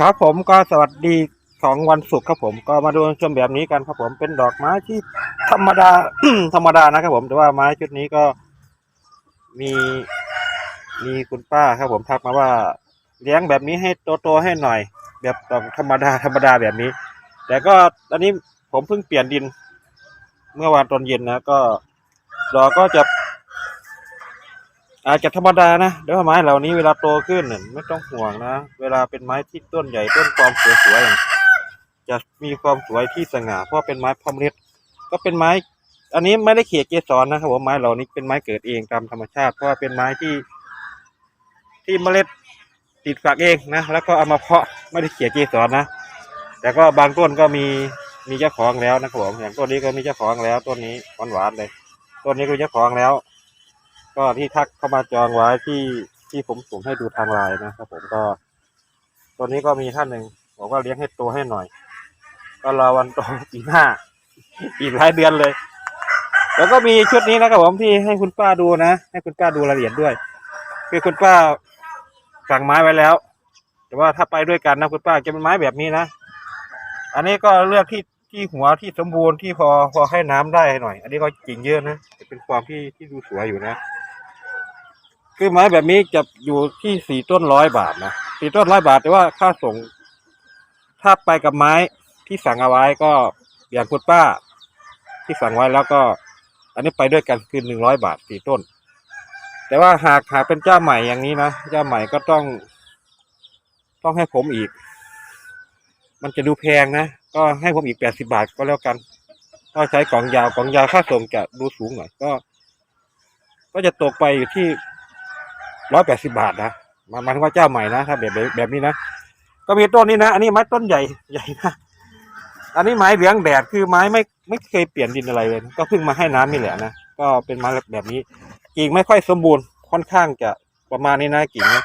ครับผมก็สวัสดีของวันศุกร์ครับผมก็มาดูชมแบบนี้กันครับผมเป็นดอกไม้ที่ธรรมดา ธรรมดานะครับผมแต่ว่าไม้ชุดนี้ก็มีมีคุณป้าครับผมทักมาว่าเลี้ยงแบบนี้ให้โตๆให้หน่อย แบบธรรมดาธรรมดาแบบนี้ แต่ก็ตอนนี้ผมเพิ่งเปลี่ยนดิน เมื่อวานตอนเย็นนะก็ดอกก็จะ อาจจะธรรมดานะเดี๋ยวไม้เหล่านี้เวลาโตขึ้นไม่ต้องห่วงนะ เวลาเป็นไม้ที่ต้นใหญ่ต้นความสวยๆอย่างจะมีความสวยที่สง่าเพราะเป็นไม้พอมเล็ดก็เป็นไม้ อันนี้ไม่ได้เขียเกสรนะครับผมไม้เหล่านี้เป็นไม้เกิดเองตามธรรมชาติ เพราะว่าเป็นไม้ที่ ที่เมล็ดติดฝักเองนะแล้วก็เอามาเพาะไม่ได้เขียเกสรนะแต่ก็บางต้นก็มีมีเจ้าของแล้วนะครับผมอย่างต้นนี้ก็มีเจ้าของแล้วต้นนี้หวานๆเลยต้นนี้ก็มีเจ้าของแล้ว ก็ที่ทักเข้ามาจองไว้ที่ที่ผมส่งให้ดูทางไลน์นะครับผมก็ ตัวนี้ก็มีท่านหนึ่งบอกว่าเลี้ยงให้โตให้หน่อย ก็รอวันโตปีหน้าอีกหลายเดือนเลย แล้วก็มีชุดนี้นะครับผมที่ให้คุณป้าดูนะ ให้คุณป้าดูรายละเอียดด้วย คือคุณป้าสั่งไม้ไว้แล้ว แต่ว่าถ้าไปด้วยกันนะคุณป้าจะเป็นไม้แบบนี้นะ อันนี้ก็เลือกที่ที่หัวที่สมบูรณ์ที่พอพอให้น้ำได้หน่อย อันนี้ก็กิ่งเยอะนะจะเป็นความที่ที่ดูสวยอยู่นะ คือไม้แบบนี้จะอยู่ที่สี่ต้นร้อยบาทนะสี่ต้นร้อยบาทแต่ว่าค่าส่ง ถ้าไปกับไม้ที่สั่งเอาไว้ก็อย่างคุณป้า ที่สั่งไว้แล้วก็ อันนี้ไปด้วยกันคือหนึ่งร้อยบาทสี่ต้น แต่ว่าหากหากเป็นเจ้าใหม่อย่างนี้นะเจ้าใหม่ก็ต้อง ต้องให้ผมอีก มันจะดูแพงนะก็ให้ผมอีกแปดสิบาทก็แล้วกันก็ใช้กล่องยาวกล่องยาวค่าส่งจะดูสูงหน่อยก็ ก็จะตกไปอยู่ที่ ร้อยแปดสิบาทนะมายหมายถึงว่าเจ้าใหม่นะถ้าแบบแบบนี้นะก็มีต้นนี้นะอันนี้ไม้ต้นใหญ่ใหญ่นะอันนี้ไม้เหลืองแดดคือไม้ไม่ไม่เคยเปลี่ยนดินอะไรเลย ก็เพิ่งมาให้น้ำนี่แหละนะก็เป็นไม้แบบนี้กิ่งไม่ค่อยสมบูรณ์ค่อนข้างจะประมาณนี้นะกิ่งนะ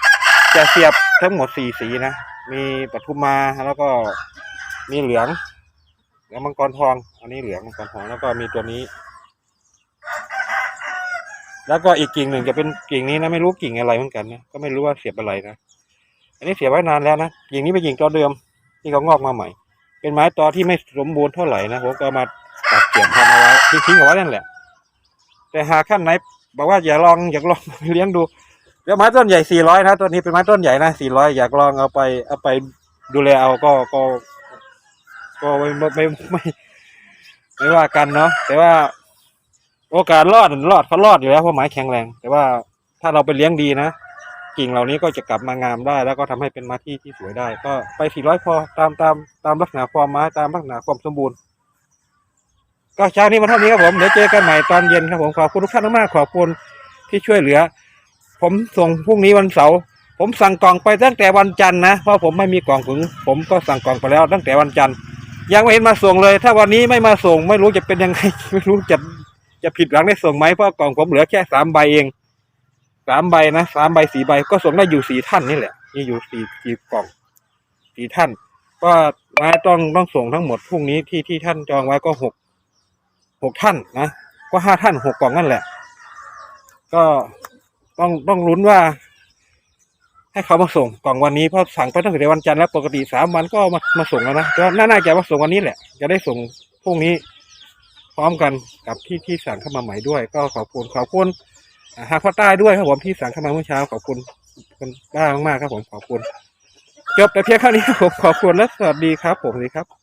จะเสียบทั้งหมดสี่สีนะมีปทุมมาแล้วก็มีเหลืองเหลืองมังกรทอง อันนี้เหลืองมังกรทองแล้วก็มีตัวนี้ แล้วก็อีกกิ่งหนึ่งจะเป็นกิ่งนี้นะไม่รู้กิ่งอะไรเหมือนกันนะก็ไม่รู้ว่าเสียบอะไรนะอันนี้เสียบไว้นานแล้วนะกิ่งนี้เป็นกิ่งตอเดิมที่เขางอกมาใหม่ เป็นไม้ตอที่ไม่สมบูรณ์เท่าไหร่นะผมก็มาตัดเสียบพันเอาไว้ทิ้งๆเอาไว้นั่นแหละ แต่หากท่านไหนบอกว่าอยากลองอยากลองเลี้ยงดูเดี๋ยวไม้ต้นใหญ่สี่ร้อยนะต้นนี้เป็นไม้ต้นใหญ่นะสี่ร้อยอยากลองเอาไปเอาไปดูแลเอาก็ก็ก็ไม่ไม่ไม่ไม่ไม่ว่ากันเนาะแต่ว่า โอกาสรอดรอดเขารอดอยู่แล้วเพราะไม้แข็งแรง แต่ว่าถ้าเราไปเลี้ยงดีนะ กิ่งเหล่านี้ก็จะกลับมางามได้ แล้วก็ทำให้เป็นไม้ที่ที่สวยได้ ก็ไปสี่ร้อยพอตามตามตามลักษณะความไม้ตามลักษณะความสมบูรณ์ ก็เช้านี้มาเท่านี้ครับผมเดี๋ยวเจอกันใหม่ตอนเย็นครับผมขอบคุณทุกท่านมากขอบคุณที่ช่วยเหลือ ผมส่งพรุ่งนี้วันเสาร์ผมสั่งกล่องไปตั้งแต่วันจันทร์นะเพราะผมไม่มีกล่องถึง ผมก็สั่งกล่องไปแล้วตั้งแต่วันจันทร์ยังไม่เห็นมาส่งเลย ถ้าวันนี้ไม่มาส่ง ไม่รู้จะเป็นยังไงไม่รู้จะ จะผิดหวังได้ส่งไหมเพราะกล่องผมเหลือแค่สามใบเองสามใบนะสามใบสี่ใบก็ส่งได้อยู่สี่ท่านนี่แหละมีอยู่สี่สี่กล่องสี่ท่าน ก็ไม้ต้องต้องส่งทั้งหมดพรุ่งนี้ที่ที่ท่านจองไว้ก็หกหกท่านนะก็ห้าท่านหกกล่องนั่นแหละ ก็ต้องต้องลุ้นว่า ให้เขามาส่งกล่องวันนี้เพราะสั่งไปตั้งแต่วันจันทร์แล้วปกติสามวันก็มามาส่งแล้วนะก็น่าน่าจะว่าส่งวันนี้แหละ จะได้ส่งพรุ่งนี้ ร้อมกันกับที่ที่สั่งเข้ามาใหม่ด้วย ก็ขอบคุณขอบคุณหาพ่อใต้ด้วยครับผมที่สั่งเข้ามาเมื่อเช้าขอบคุณคนบ้ามากๆครับผมขอบคุณ จบแต่เพียงเท่านี้ครับผมขอบคุณและสวัสดีครับผมสวัสดีครับ